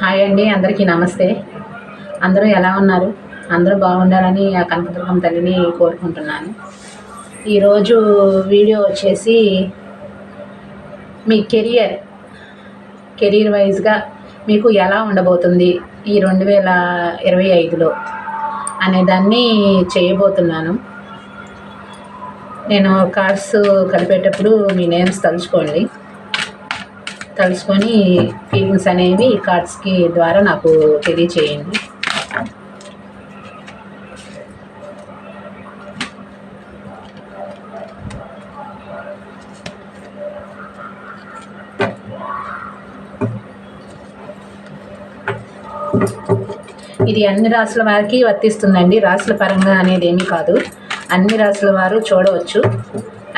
Hi అండి అందరికీ నమస్తే. అందరూ ఎలా ఉన్నారు? అందరూ బాగుండాలని ఆ కనకదుర్గం తల్లిని కోరుకుంటున్నాను. ఈరోజు వీడియో వచ్చేసి మీ కెరియర్ కెరీర్ వైజ్గా మీకు ఎలా ఉండబోతుంది ఈ రెండు వేల ఇరవై ఐదులో అనేదాన్ని చేయబోతున్నాను. నేను కార్డ్స్ కలిపేటప్పుడు మీ నేమ్స్ తలుచుకోండి. తలుచుకొని ఫీలింగ్స్ అనేవి ఈ కార్డ్స్కి ద్వారా నాకు తెలియచేయండి. ఇది అన్ని రాసుల వారికి వర్తిస్తుందండి. రాసుల పరంగా అనేది ఏమీ కాదు. అన్ని రాసుల వారు చూడవచ్చు.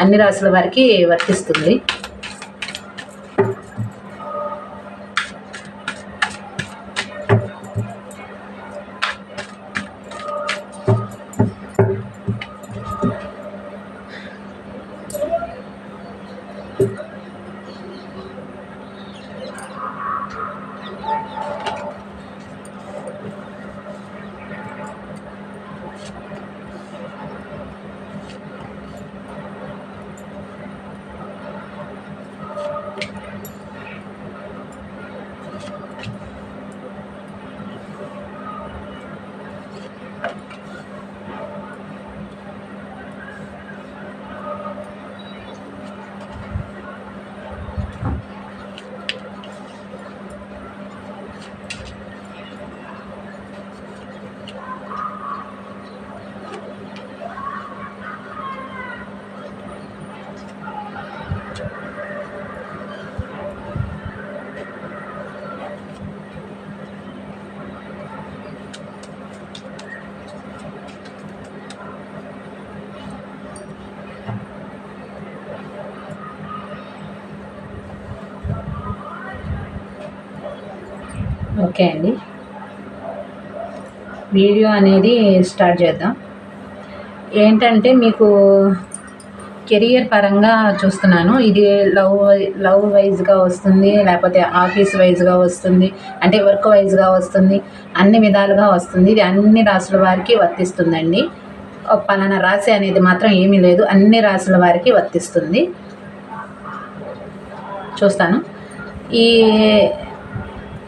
అన్ని రాసుల వారికి వర్తిస్తుంది. ఓకే అండి. వీడియో అనేది స్టార్ట్ చేద్దాం. ఏంటంటే మీకు కెరియర్ పరంగా చూస్తున్నాను. ఇది లవ్ లవ్ వైజ్గా వస్తుంది లేకపోతే ఆఫీస్ వైజ్గా వస్తుంది అంటే వర్క్ వైజ్గా వస్తుంది అన్ని విధాలుగా వస్తుంది. ఇది అన్ని రాసుల వారికి వర్తిస్తుందండి. పలానా రాశి అనేది మాత్రం ఏమీ లేదు. అన్ని రాసుల వారికి వర్తిస్తుంది. చూస్తాను. ఈ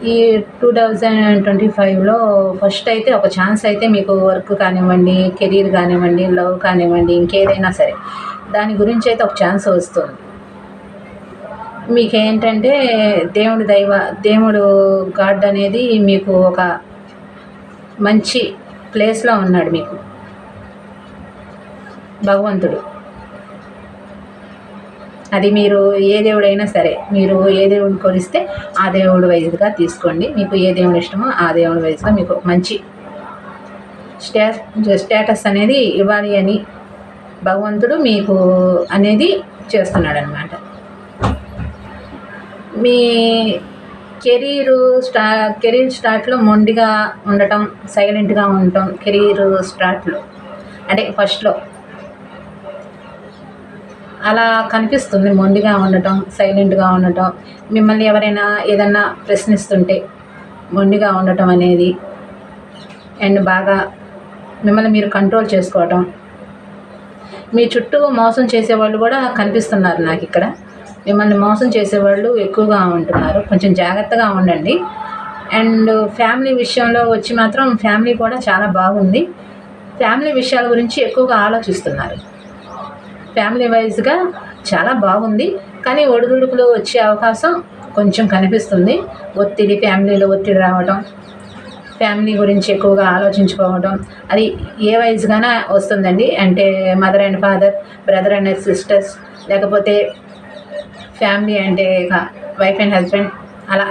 ఈ టూ థౌజండ్ ట్వంటీ ఫైవ్లో ఫస్ట్ అయితే ఒక ఛాన్స్ అయితే మీకు వర్క్ కానివ్వండి కెరీర్ కానివ్వండి లవ్ కానివ్వండి ఇంకేదైనా సరే. దాని గురించి అయితే ఒక ఛాన్స్ వస్తుంది. మీకు ఏంటంటే దైవ దేవుడు గాడ్ అనేది మీకు ఒక మంచి ప్లేస్లో ఉన్నాడు మీకు. భగవంతుడు. అది మీరు ఏ దేవుడైనా సరే మీరు ఏ దేవుడిని కొలిస్తే ఆ దేవుడు వైజ్గా తీసుకోండి. మీకు ఏ దేవుడు ఇష్టమో ఆ దేవుడి వైజ్గా మీకు మంచి స్టా స్టేటస్ అనేది ఇవ్వాలి అని భగవంతుడు మీకు అనేది చేస్తున్నాడు అనమాట మీ కెరీరు స్టా కెరీర్ స్టార్ట్లో మొండిగా ఉండటం సైలెంట్గా ఉండటం కెరీర్ స్టార్ట్లో అంటే ఫస్ట్లో అలా కనిపిస్తుంది. మొండిగా ఉండటం సైలెంట్గా ఉండటం. మిమ్మల్ని ఎవరైనా ఏదన్నా ప్రశ్నిస్తుంటే మొండిగా ఉండటం అనేది అండ్ బాగా మిమ్మల్ని మీరు కంట్రోల్ చేసుకోవటం. మీ చుట్టూ మోసం చేసేవాళ్ళు కూడా కనిపిస్తున్నారు నాకు ఇక్కడ. మిమ్మల్ని మోసం చేసేవాళ్ళు ఎక్కువగా ఉంటున్నారు. కొంచెం జాగ్రత్తగా ఉండండి. అండ్ ఫ్యామిలీ విషయంలో వచ్చి మాత్రం ఫ్యామిలీ కూడా చాలా బాగుంది. ఫ్యామిలీ విషయాల గురించి ఎక్కువగా ఆలోచిస్తున్నారు. ఫ్యామిలీ వైజ్గా చాలా బాగుంది. కానీ ఒడిదుడుకులు వచ్చే అవకాశం కొంచెం కనిపిస్తుంది. ఒత్తిడి ఫ్యామిలీలో ఒత్తిడి రావడం ఫ్యామిలీ గురించి ఎక్కువగా ఆలోచించుకోవడం అది ఏ వైజ్గానే వస్తుందండి. అంటే mother and father brother and sisters లేకపోతే ఫ్యామిలీ అంటే వైఫ్ అండ్ హస్బెండ్ అలా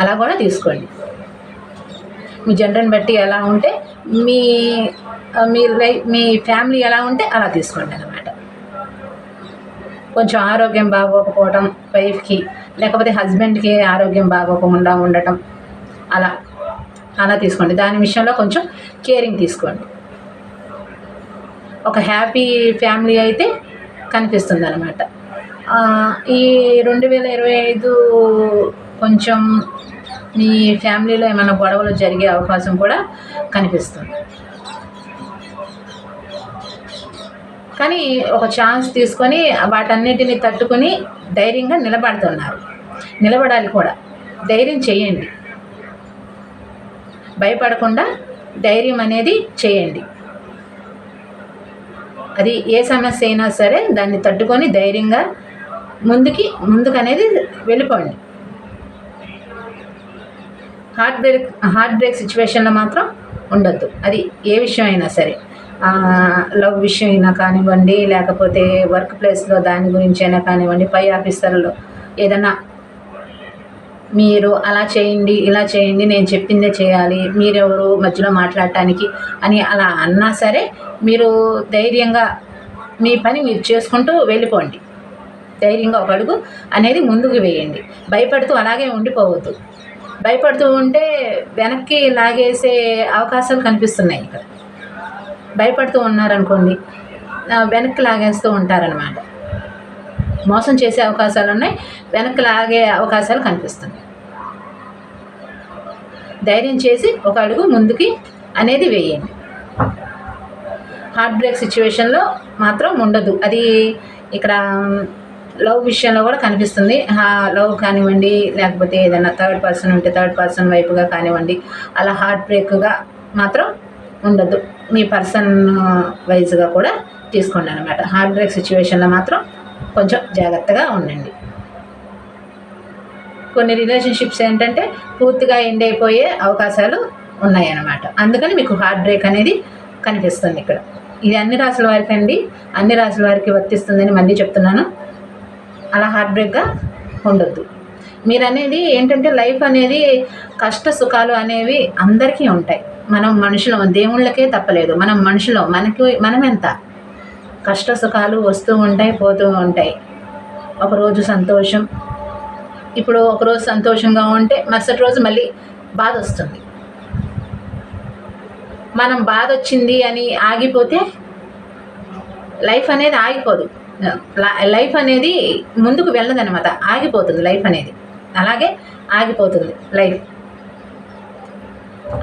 అలా కూడా తీసుకోండి. మీ జనరల్ని బట్టి ఎలా ఉంటే మీ మీ లైఫ్ మీ ఫ్యామిలీ ఎలా ఉంటే అలా తీసుకోండి. కొంచెం ఆరోగ్యం బాగోకపోవడం వైఫ్కి లేకపోతే హస్బెండ్కి ఆరోగ్యం బాగోకుండా ఉండటం అలా అలా తీసుకోండి. దాని విషయంలో కొంచెం కేరింగ్ తీసుకోండి. ఒక హ్యాపీ ఫ్యామిలీ అయితే కనిపిస్తుంది అనమాట ఈ రెండు వేల ఇరవై ఐదు కొంచెం మీ ఫ్యామిలీలో ఏమైనా గొడవలు జరిగే అవకాశం కూడా కనిపిస్తుంది. కానీ ఒక ఛాన్స్ తీసుకొని వాటన్నిటిని తట్టుకొని ధైర్యంగా నిలబడుతున్నారు. నిలబడాలి కూడా. ధైర్యం చేయండి. భయపడకుండా ధైర్యం అనేది చేయండి. అది ఏ సమస్య అయినా సరే దాన్ని తట్టుకొని ధైర్యంగా ముందుకి ముందుకు అనేది వెళ్ళిపోండి. హార్ట్ బ్రేక్ హార్ట్ బ్రేక్ సిచ్యువేషన్లో మాత్రం ఉండొద్దు. అది ఏ విషయం అయినా సరే. లవ్ విషయం అయినా కానివ్వండి లేకపోతే వర్క్ ప్లేస్లో దాని గురించి అయినా కానివ్వండి పై ఆఫీసర్లో ఏదైనా మీరు అలా చేయండి ఇలా చేయండి నేను చెప్పిందే చేయాలి మీరెవరు మధ్యలో మాట్లాడటానికి అని అలా అన్నా సరే మీరు ధైర్యంగా మీ పని మీరు చేసుకుంటూ వెళ్ళిపోండి. ధైర్యంగా ఒక అడుగు అనేది ముందుకు వేయండి. భయపడుతూ అలాగే ఉండిపోవద్దు. భయపడుతూ ఉంటే వెనక్కి లాగేసే అవకాశాలు కనిపిస్తున్నాయి ఇక్కడ. భయపడుతూ ఉన్నారనుకోండి వెనక్కి లాగేస్తూ ఉంటారనమాట మోసం చేసే అవకాశాలు ఉన్నాయి వెనక్కి లాగే అవకాశాలు కనిపిస్తున్నాయి. ధైర్యం చేసి ఒక అడుగు ముందుకి అనేది వేయండి. హార్ట్ బ్రేక్ సిచ్యువేషన్లో మాత్రం ఉండదు. అది ఇక్కడ లవ్ విషయంలో కూడా కనిపిస్తుంది. లవ్ కానివ్వండి లేకపోతే ఏదైనా థర్డ్ పర్సన్ ఉంటే థర్డ్ పర్సన్ వైపుగా కానివ్వండి అలా హార్ట్ బ్రేక్గా మాత్రం ఉండదు. మీ పర్సన్ వైజ్గా కూడా తీసుకోండి అనమాట హార్ట్ బ్రేక్ సిచ్యువేషన్లో మాత్రం కొంచెం జాగ్రత్తగా ఉండండి. కొన్ని రిలేషన్షిప్స్ ఏంటంటే పూర్తిగా ఎండ్ అయిపోయే అవకాశాలు ఉన్నాయన్నమాట. అందుకని మీకు హార్ట్ బ్రేక్ అనేది కనిపిస్తుంది ఇక్కడ. ఇది అన్ని రాసుల వారికి అండి. అన్ని రాసుల వారికి వర్తిస్తుందని మళ్ళీ చెప్తున్నాను. అలా హార్ట్ బ్రేక్గా ఉండొద్దు. మీరు అనేది ఏంటంటే లైఫ్ అనేది కష్ట సుఖాలు అనేవి అందరికీ ఉంటాయి. మనం మనుషులం దేవుళ్ళకే తప్పలేదు. మనం మనుషులం. మనకి మనం ఎంత కష్ట సుఖాలు వస్తూ ఉంటాయి పోతూ ఉంటాయి. ఒకరోజు సంతోషం. ఇప్పుడు ఒకరోజు సంతోషంగా ఉంటే మరుసటి రోజు మళ్ళీ బాధ వస్తుంది. మనం బాధ వచ్చింది అని ఆగిపోతే లైఫ్ అనేది ఆగిపోదు. లైఫ్ అనేది ముందుకు వెళ్ళదనమాట ఆగిపోతుంది లైఫ్ అనేది. అలాగే ఆగిపోతుంది లైఫ్.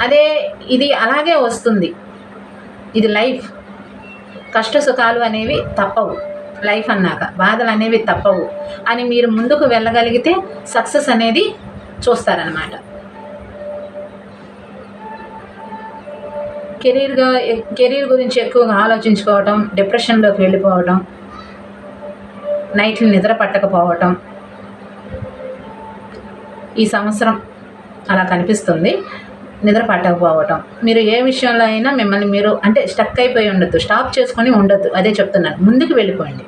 అదే ఇది అలాగే వస్తుంది. ఇది లైఫ్. కష్ట సుఖాలు అనేవి తప్పవు. లైఫ్ అన్నాక బాధలు అనేవి తప్పవు. అని మీరు ముందుకు వెళ్ళగలిగితే సక్సెస్ అనేది చూస్తారనమాట కెరీర్గా కెరీర్ గురించి ఎక్కువగా ఆలోచించుకోవటం డిప్రెషన్లోకి వెళ్ళిపోవటం నైట్లు నిద్ర పట్టకపోవటం ఈ సంవత్సరం అలా కనిపిస్తుంది. నిద్ర పట్టకపోవటం. మీరు ఏ విషయంలో అయినా మిమ్మల్ని మీరు అంటే స్టక్ అయిపోయి ఉండొద్దు. స్టాప్ చేసుకొని ఉండొద్దు. అదే చెప్తున్నాను. ముందుకు వెళ్ళిపోండి.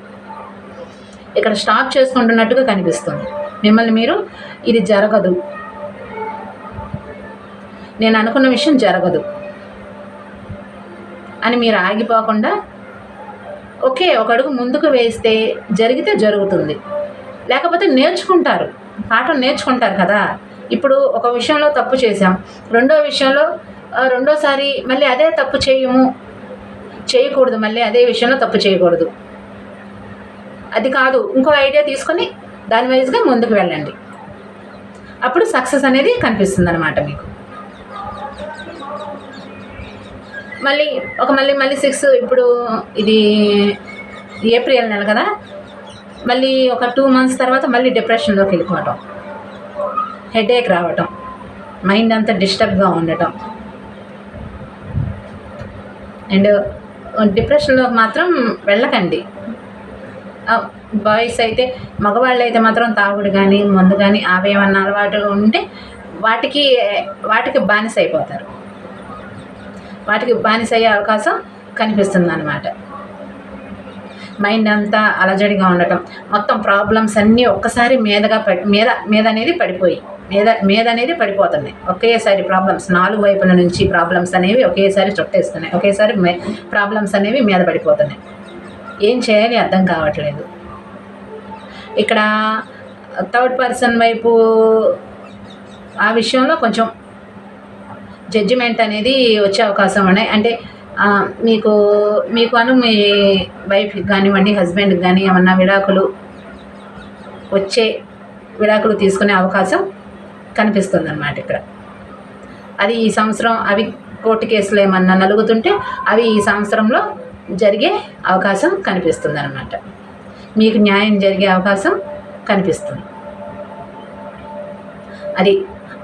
ఇక్కడ స్టాప్ చేసుకుంటున్నట్టుగా కనిపిస్తుంది. మిమ్మల్ని మీరు ఇది జరగదు. నేను అనుకున్న విషయం జరగదు. అని మీరు ఆగిపోకుండా ఓకే ఒక అడుగు ముందుకు వేస్తే జరిగితే జరుగుతుంది. లేకపోతే నేర్చుకుంటారు. పాఠం నేర్చుకుంటారు కదా. ఇప్పుడు ఒక విషయంలో తప్పు చేసాం రెండో విషయంలో రెండోసారి మళ్ళీ అదే తప్పు చేయము చేయకూడదు. మళ్ళీ అదే విషయంలో తప్పు చేయకూడదు. అది కాదు. ఇంకో ఐడియా తీసుకొని దాని వైజ్గా ముందుకు వెళ్ళండి. అప్పుడు సక్సెస్ అనేది కనిపిస్తుంది అనమాట మీకు. మళ్ళీ ఒక మళ్ళీ మళ్ళీ సిక్స్ ఇప్పుడు ఇది ఏప్రిల్ నెల కదా? మళ్ళీ ఒక టూ మంత్స్ తర్వాత మళ్ళీ డిప్రెషన్లోకి వెళ్ళిపోవటం. హెడేక్ రావటం మైండ్ అంతా డిస్టర్బ్గా ఉండటం. అండ్ డిప్రెషన్లోకి మాత్రం వెళ్ళకండి. బాయ్స్ అయితే మగవాళ్ళు అయితే మాత్రం తాగుడు కానీ మందు కానీ అవేమన్నా అలవాటు ఉంటే వాటికి వాటికి బానిస అయిపోతారు. వాటికి బానిస అయ్యే అవకాశం కనిపిస్తుంది అనమాట మైండ్ అంతా అలజడిగా ఉండటం మొత్తం ప్రాబ్లమ్స్ అన్నీ ఒక్కసారి మీదగా పడి మీద మీద అనేది పడిపోయి మీద మీద అనేది పడిపోతున్నాయి ఒకేసారి ప్రాబ్లమ్స్ నాలుగు వైపుల నుంచి ప్రాబ్లమ్స్ అనేవి ఒకేసారి చుట్టేస్తున్నాయి. ఒకేసారి ప్రాబ్లమ్స్ అనేవి మీద పడిపోతున్నాయి. ఏం చేయాలి అర్థం కావట్లేదు. ఇక్కడ థర్డ్ పర్సన్ వైపు ఆ విషయంలో కొంచెం జడ్జిమెంట్ అనేది వచ్చే అవకాశం ఉన్నాయి. అంటే మీకు మీకు అను మీ వైఫ్కి కానివ్వండి హస్బెండ్కి కానీ ఏమన్నా విడాకులు వచ్చే విడాకులు తీసుకునే అవకాశం కనిపిస్తుంది అనమాట ఇక్కడ. అది ఈ సంవత్సరం అవి కోర్టు కేసులు ఏమన్నా నలుగుతుంటే అవి ఈ సంవత్సరంలో జరిగే అవకాశం కనిపిస్తుంది అనమాట మీకు న్యాయం జరిగే అవకాశం కనిపిస్తుంది. అది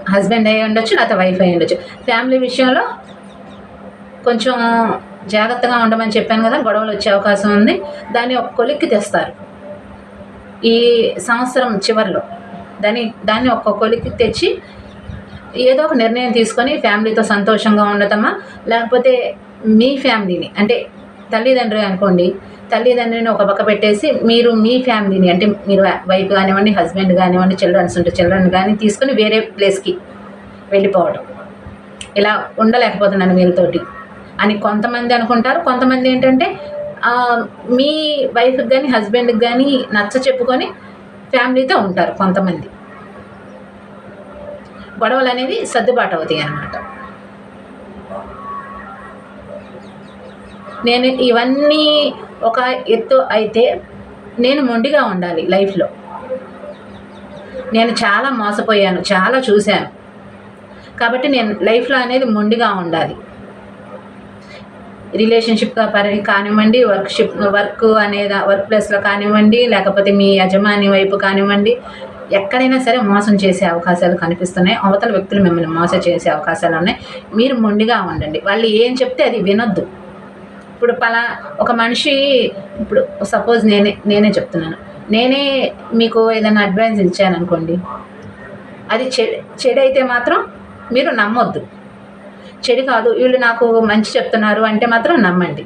హస్బెండ్ అయి ఉండొచ్చు లేకపోతే వైఫ్ అయి ఉండొచ్చు. ఫ్యామిలీ విషయంలో కొంచెం జాగ్రత్తగా ఉండమని చెప్పాను కదా గొడవలు వచ్చే అవకాశం ఉంది. దాన్ని ఒక కొలిక్కి తెస్తారు. ఈ సంవత్సరం చివరిలో దాన్ని దాన్ని ఒక్కొక్కరికి తెచ్చి ఏదో ఒక నిర్ణయం తీసుకొని ఫ్యామిలీతో సంతోషంగా ఉండటమా? లేకపోతే మీ ఫ్యామిలీని అంటే తల్లిదండ్రులు అనుకోండి తల్లిదండ్రిని ఒక పక్క పెట్టేసి మీరు మీ ఫ్యామిలీని అంటే మీరు వైఫ్ కానివ్వండి హస్బెండ్ కానివ్వండి చిల్డ్రన్స్ ఉంటే చిల్డ్రన్ కానీ తీసుకొని వేరే ప్లేస్కి వెళ్ళిపోవడం ఇలా ఉండలేకపోతున్నాను వీళ్ళతోటి అని కొంతమంది అనుకుంటారు. కొంతమంది ఏంటంటే మీ వైఫ్కి కానీ హస్బెండ్కి కానీ నచ్చ చెప్పుకొని ఫ్యామిలీతో ఉంటారు కొంతమంది. గొడవలు అనేది సర్దుబాటు అవుతాయి అన్నమాట. నేను ఇవన్నీ ఒక ఎత్తు అయితే నేను మొండిగా ఉండాలి లైఫ్లో. నేను చాలా మోసపోయాను చాలా చూశాను. కాబట్టి నేను లైఫ్లో అనేది మొండిగా ఉండాలి. రిలేషన్షిప్గా పరి కానివ్వండి వర్క్షిప్ వర్క్ అనేది వర్క్ ప్లేస్లో కానివ్వండి లేకపోతే మీ యజమాని వైపు కానివ్వండి ఎక్కడైనా సరే మోసం చేసే అవకాశాలు కనిపిస్తున్నాయి. అవతల వ్యక్తులు మిమ్మల్ని మోసం చేసే అవకాశాలు ఉన్నాయి. మీరు మొండిగా ఉండండి. వాళ్ళు ఏం చెప్తే అది వినొద్దు. ఇప్పుడు పలా ఒక మనిషి ఇప్పుడు సపోజ్ నేనే నేనే చెప్తున్నాను. నేనే మీకు ఏదైనా అడ్వైజ్ ఇచ్చాను అనుకోండి అది చెడు చెడు అయితే మాత్రం మీరు నమ్మొద్దు. చెడు కాదు. వీళ్ళు నాకు మంచి చెప్తున్నారు అంటే మాత్రం నమ్మండి.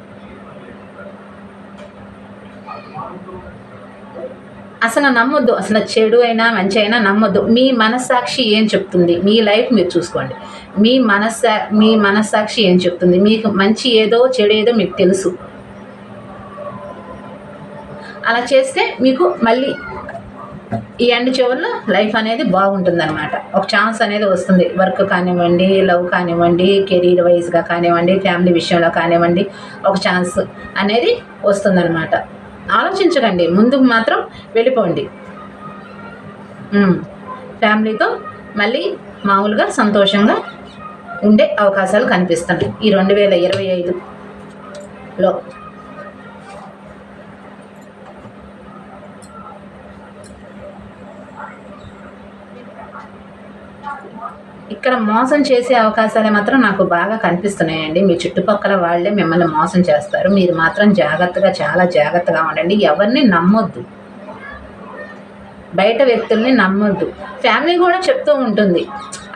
అసలు నమ్మొద్దు. అసలు చెడు అయినా మంచి అయినా నమ్మొద్దు. మీ మనస్సాక్షి ఏం చెప్తుంది? మీ లైఫ్ మీరు చూసుకోండి. మీ మనస్సా మీ మనస్సాక్షి ఏం చెప్తుంది? మీకు మంచి ఏదో చెడు ఏదో మీకు తెలుసు. అలా చేస్తే మీకు మళ్ళీ ఈ ఎండ్ చివరిలో లైఫ్ అనేది బాగుంటుంది అనమాట ఒక ఛాన్స్ అనేది వస్తుంది. వర్క్ కానివ్వండి లవ్ కానివ్వండి కెరీర్ వైజ్గా కానివ్వండి ఫ్యామిలీ విషయంలో కానివ్వండి ఒక ఛాన్స్ అనేది వస్తుందన్నమాట. ఆలోచించకండి. ముందుకు మాత్రం వెళ్ళిపోండి. ఫ్యామిలీతో మళ్ళీ మామూలుగా సంతోషంగా ఉండే అవకాశాలు కనిపిస్తున్నాయి ఈ రెండు వేల ఇరవై ఐదులో ఇక్కడ మోసం చేసే అవకాశాలే మాత్రం నాకు బాగా కనిపిస్తున్నాయండి. మీ చుట్టుపక్కల వాళ్ళే మిమ్మల్ని మోసం చేస్తారు. మీరు మాత్రం జాగ్రత్తగా చాలా జాగ్రత్తగా ఉండండి. ఎవరిని నమ్మొద్దు. బయట వ్యక్తుల్ని నమ్మొద్దు. ఫ్యామిలీ కూడా చెప్తూ ఉంటుంది.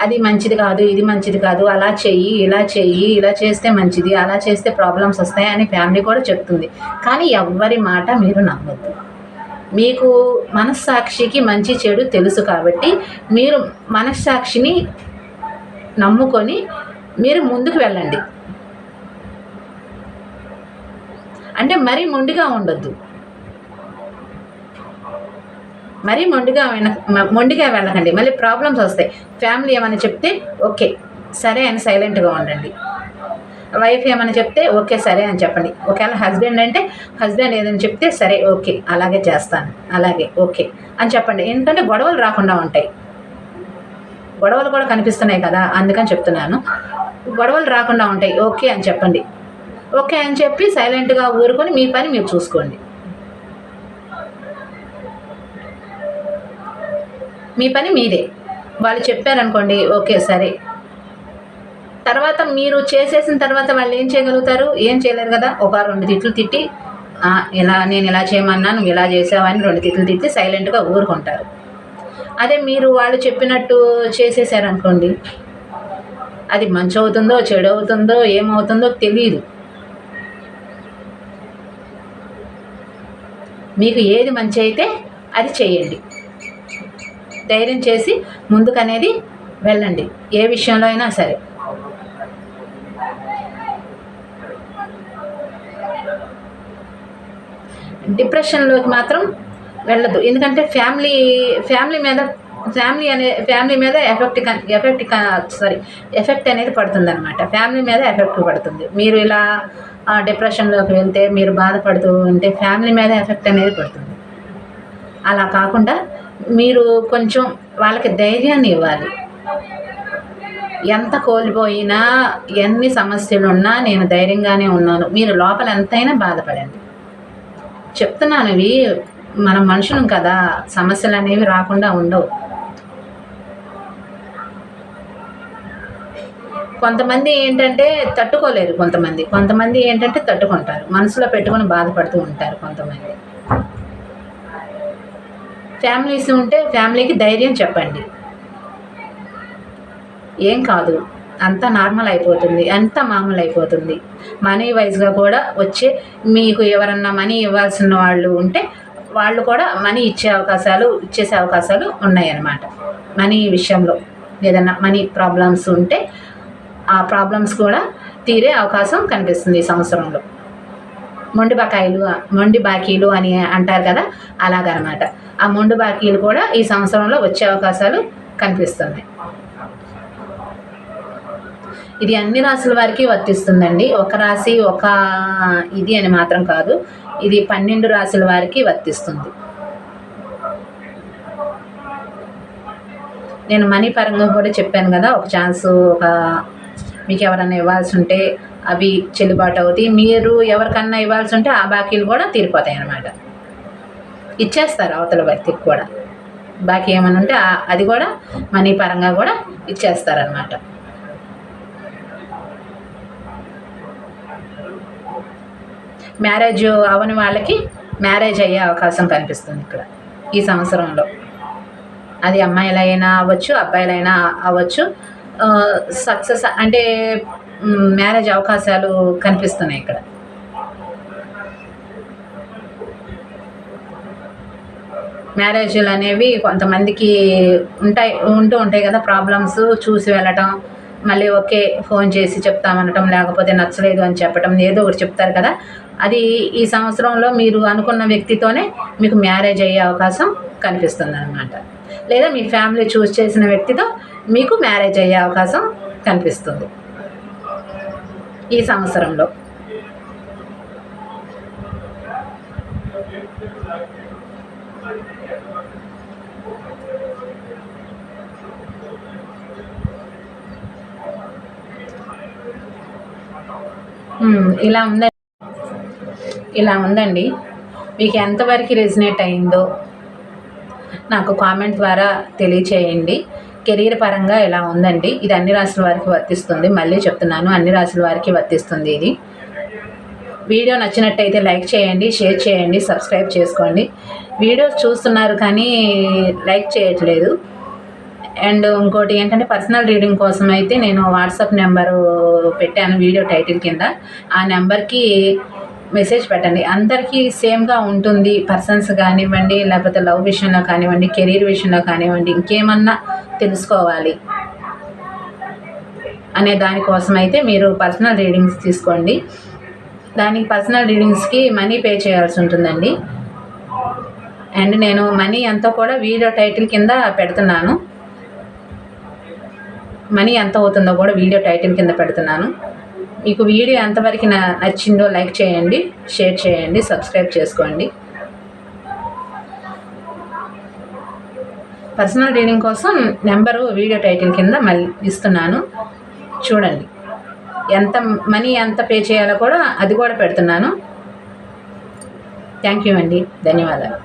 అది మంచిది కాదు ఇది మంచిది కాదు అలా చెయ్యి ఇలా చెయ్యి ఇలా చేస్తే మంచిది అలా చేస్తే ప్రాబ్లమ్స్ వస్తాయి అని ఫ్యామిలీ కూడా చెప్తుంది. కానీ ఎవ్వరి మాట మీరు నమ్మొద్దు. మీకు మనస్సాక్షికి మంచి చెడు తెలుసు కాబట్టి మీరు మనస్సాక్షిని నమ్ముకొని మీరు ముందుకు వెళ్ళండి. అంటే మరీ మొండిగా ఉండొద్దు. మరీ మొండిగా వెన- మొండిగా వెళ్ళకండి. మళ్ళీ ప్రాబ్లమ్స్ వస్తాయి. ఫ్యామిలీ ఏమైనా చెప్తే ఓకే సరే అని సైలెంట్గా ఉండండి. వైఫ్ ఏమైనా చెప్తే ఓకే సరే అని చెప్పండి. ఒకవేళ హస్బెండ్ అంటే హస్బెండ్ ఏదైనా చెప్తే సరే ఓకే అలాగే చేస్తాను. అలాగే ఓకే అని చెప్పండి. ఎందుకంటే గొడవలు రాకుండా ఉంటాయి. గొడవలు కూడా కనిపిస్తున్నాయి కదా అందుకని చెప్తున్నాను. గొడవలు రాకుండా ఉంటాయి ఓకే అని చెప్పండి. ఓకే అని చెప్పి సైలెంట్గా ఊరుకొని మీ పని మీరు చూసుకోండి. మీ పని మీదే. వాళ్ళు చెప్పారనుకోండి ఓకే సరే. తర్వాత మీరు చేసేసిన తర్వాత వాళ్ళు ఏం చేయగలుగుతారు? ఏం చేయలేరు కదా? ఒక రెండు తిట్లు తిట్టి ఇలా నేను ఇలా చేయమన్నా నువ్వు ఇలా చేసావని రెండు తిట్లు తిట్టి సైలెంట్గా ఊరుకుంటారు. అదే మీరు వాళ్ళు చెప్పినట్టు చేసేసారనుకోండి అది మంచి అవుతుందో చెడు అవుతుందో ఏమవుతుందో తెలియదు మీకు ఏది మంచి అయితే అది చేయండి. ధైర్యం చేసి ముందుకనేది వెళ్ళండి ఏ విషయంలో అయినా సరే. డిప్రెషన్లోకి మాత్రం వెళ్ళదు. ఎందుకంటే ఫ్యామిలీ ఫ్యామిలీ మీద ఫ్యామిలీ అనే ఫ్యామిలీ మీద ఎఫెక్ట్ ఎఫెక్ట్ సారీ ఎఫెక్ట్ అనేది పడుతుంది అనమాట ఫ్యామిలీ మీద ఎఫెక్ట్ పడుతుంది. మీరు ఇలా డిప్రెషన్లోకి వెళ్తే మీరు బాధపడుతూ ఉంటే ఫ్యామిలీ మీద ఎఫెక్ట్ అనేది పడుతుంది. అలా కాకుండా మీరు కొంచెం వాళ్ళకి ధైర్యాన్ని ఇవ్వాలి. ఎంత కోల్పోయినా ఎన్ని సమస్యలు ఉన్నా నేను ధైర్యంగానే ఉన్నాను. మీరు లోపల ఎంతైనా బాధపడండి. చెప్తున్నాను ఇవి మనం మనుషులం కదా సమస్యలు అనేవి రాకుండా ఉండవు. కొంతమంది ఏంటంటే తట్టుకోలేరు కొంతమంది. కొంతమంది ఏంటంటే తట్టుకుంటారు. మనసులో పెట్టుకొని బాధపడుతూ ఉంటారు కొంతమంది. ఫ్యామిలీస్ ఉంటే ఫ్యామిలీకి ధైర్యం చెప్పండి. ఏం కాదు. అంతా నార్మల్ అయిపోతుంది. అంతా మామూలు అయిపోతుంది. మనీ వైజ్గా కూడా వచ్చే మీకు ఎవరన్నా మనీ ఇవ్వాల్సిన వాళ్ళు ఉంటే వాళ్ళు కూడా మనీ ఇచ్చే అవకాశాలు ఇచ్చేసే అవకాశాలు ఉన్నాయన్నమాట. మనీ విషయంలో ఏదన్నా మనీ ప్రాబ్లమ్స్ ఉంటే ఆ ప్రాబ్లమ్స్ కూడా తీరే అవకాశం కనిపిస్తుంది ఈ సంవత్సరంలో. మొండి బకాయిలు మొండి బాకీలు అని అంటారు కదా అలాగనమాట. ఆ మొండి బాకీలు కూడా ఈ సంవత్సరంలో వచ్చే అవకాశాలు కనిపిస్తున్నాయి ఇది అన్ని రాసుల వారికి వర్తిస్తుందండి. ఒక రాశి ఒక ఇది అని మాత్రం కాదు. ఇది పన్నెండు రాశుల వారికి వర్తిస్తుంది. నేను మనీ పరంగా కూడా చెప్పాను కదా ఒక ఛాన్స్ ఒక మీకు ఎవరన్నా ఇవ్వాల్సి ఉంటే అవి చెల్లుబాటు అవుతాయి. మీరు ఎవరికన్నా ఇవ్వాల్సి ఉంటే ఆ బాకీలు కూడా తీరిపోతాయి అన్నమాట. ఇచ్చేస్తారు అవతల వ్యక్తికి కూడా. బాకీ ఏమైనా ఉంటే అది కూడా మనీ పరంగా కూడా ఇచ్చేస్తారనమాట మ్యారేజ్ అవని వాళ్ళకి మ్యారేజ్ అయ్యే అవకాశం కనిపిస్తుంది ఇక్కడ ఈ సంవత్సరంలో. అది అమ్మాయిలైనా అవ్వచ్చు అబ్బాయిలైనా అవ్వచ్చు. సక్సెస్ అంటే మ్యారేజ్ అవకాశాలు కనిపిస్తున్నాయి ఇక్కడ. మ్యారేజ్లు అనేవి కొంతమందికి ఉంటాయి ఉంటూ ఉంటాయి కదా ప్రాబ్లమ్స్ చూసి వెళ్ళటం మళ్ళీ ఓకే ఫోన్ చేసి చెప్తామనటం లేకపోతే నచ్చలేదు అని చెప్పటం ఏదో ఒకటి చెప్తారు కదా అది ఈ సంవత్సరంలో మీరు అనుకున్న వ్యక్తితోనే మీకు మ్యారేజ్ అయ్యే అవకాశం కనిపిస్తుంది అనమాట లేదా మీ ఫ్యామిలీ చూస్ చేసిన వ్యక్తితో మీకు మ్యారేజ్ అయ్యే అవకాశం కనిపిస్తుంది. ఈ సంవత్సరంలో. ఇలా ఉందండి. ఇలా ఉందండి. మీకు ఎంతవరకు రెజినేట్ అయిందో నాకు కామెంట్ ద్వారా తెలియచేయండి. కెరీర్ పరంగా ఇలా ఉందండి? ఇది అన్ని రాసుల వారికి వర్తిస్తుంది. మళ్ళీ చెప్తున్నాను అన్ని రాసుల వారికి వర్తిస్తుంది ఇది. వీడియో నచ్చినట్టయితే లైక్ చేయండి షేర్ చేయండి సబ్స్క్రైబ్ చేసుకోండి. వీడియోస్ చూస్తున్నారు కానీ లైక్ చేయట్లేదు. అండ్ ఇంకోటి ఏంటంటే పర్సనల్ రీడింగ్ కోసం అయితే నేను వాట్సాప్ నెంబరు పెట్టాను వీడియో టైటిల్ కింద. ఆ నెంబర్కి మెసేజ్ పెట్టండి. అందరికీ సేమ్గా ఉంటుంది పర్సన్స్ కానివ్వండి లేకపోతే లవ్ విషయంలో కానివ్వండి కెరీర్ విషయంలో కానివ్వండి ఇంకేమన్నా తెలుసుకోవాలి అనే దానికోసం అయితే మీరు పర్సనల్ రీడింగ్స్ తీసుకోండి. దానికి పర్సనల్ రీడింగ్స్కి మనీ పే చేయాల్సి ఉంటుందండి. అండ్ నేను మనీ అంతా కూడా వీడియో టైటిల్ కింద పెడుతున్నాను. మనీ ఎంత అవుతుందో కూడా వీడియో టైటిల్ కింద పెడుతున్నాను. మీకు వీడియో ఎంతవరకు నచ్చిందో లైక్ చేయండి షేర్ చేయండి సబ్స్క్రైబ్ చేసుకోండి. పర్సనల్ రీడింగ్ కోసం నెంబరు వీడియో టైటిల్ కింద మళ్ళీ ఇస్తున్నాను. చూడండి. ఎంత మనీ ఎంత పే చేయాలో కూడా అది కూడా పెడుతున్నాను. థ్యాంక్ యూ అండి. ధన్యవాదాలు.